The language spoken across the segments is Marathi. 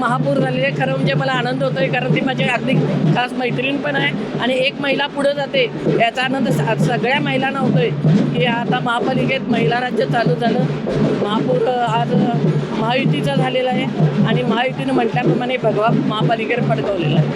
महापौर झालेले खरं म्हणजे मला आनंद होतोय कारण ती माझी अगदी खास मैत्रीण पण आहे आणि एक महिला पुढे जाते. याचा आनंद स- सगळ्या महिलांना होतोय. की आता महापालिकेत महिला राज्य चालू झालं. महापौर आज महायुतीचा झालेला आहे. आणि महायुतीनं म्हटल्याप्रमाणे भगवा महापालिकेवर पडकवलेला आहे.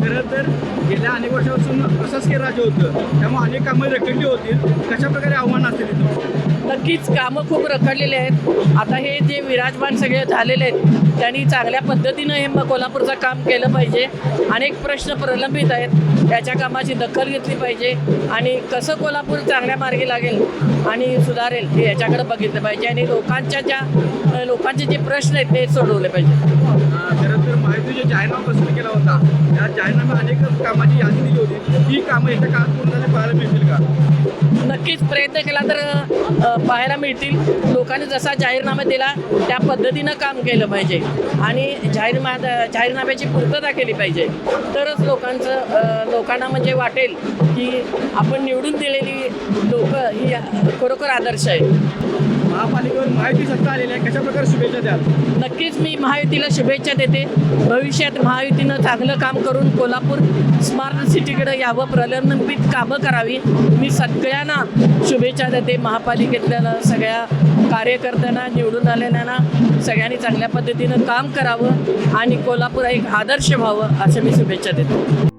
खरं तर गेल्या अनेक वर्षापासून प्रशासकीय राज्य होतं. त्यामुळे अनेक कामं रखडली होती. कशा प्रकारे आव्हान असतील नक्कीच कामं खूप रखडलेली आहेत. आता हे जे विराजमान सगळे झालेले आहेत त्यांनी चांगल्या पद्धतीनं हे म- कोल्हापूरचं काम केलं पाहिजे. अनेक प्रश्न प्रलंबित आहेत. त्याच्या कामाची दखल घेतली पाहिजे. आणि कसं कोल्हापूर चांगल्या मार्गी लागेल आणि सुधारेल हे याच्याकडे बघितलं पाहिजे. आणि लोकांच्या ज्या लोकांचे जे प्रश्न आहेत ते सोडवले पाहिजे. अं, खरं तर माहिती जाहीरनामा प्रसिद्ध केला होता त्या जाहीरनाम्यात अनेक कामाची यादी दिली होती. ही कामं येत्या काळात पूर्ण झाली पाहायला मिळतील का? नक्कीच प्रयत्न केला तर पाहायला मिळतील. लोकांनी जसा जाहीरनामा दिला त्या पद्धतीनं काम केलं पाहिजे. आणि जाहीरमा जाहीरनाम्याची पूर्तता केली पाहिजे. तरच लोकांचं लोकांना म्हणजे वाटेल की आपण निवडून दिलेली लोक ही खरोखर आदर्श आहे महायुती सत्ता आलेली आहे. कशा प्रकारे शुभेच्छा द्याल? नक्कीच मी महायुतीला शुभेच्छा देते. भविष्यात महायुतीनं चांगलं काम करून कोल्हापूर स्मार्ट सिटीकडे यावं. प्रलंबित कामं करावी. मी सगळ्यांना शुभेच्छा देते. महापालिकेतल्या सगळ्या कार्यकर्त्यांना निवडून आलेल्यांना सगळ्यांनी चांगल्या पद्धतीनं काम करावं आणि कोल्हापूर एक आदर्श व्हावं असं मी शुभेच्छा देते.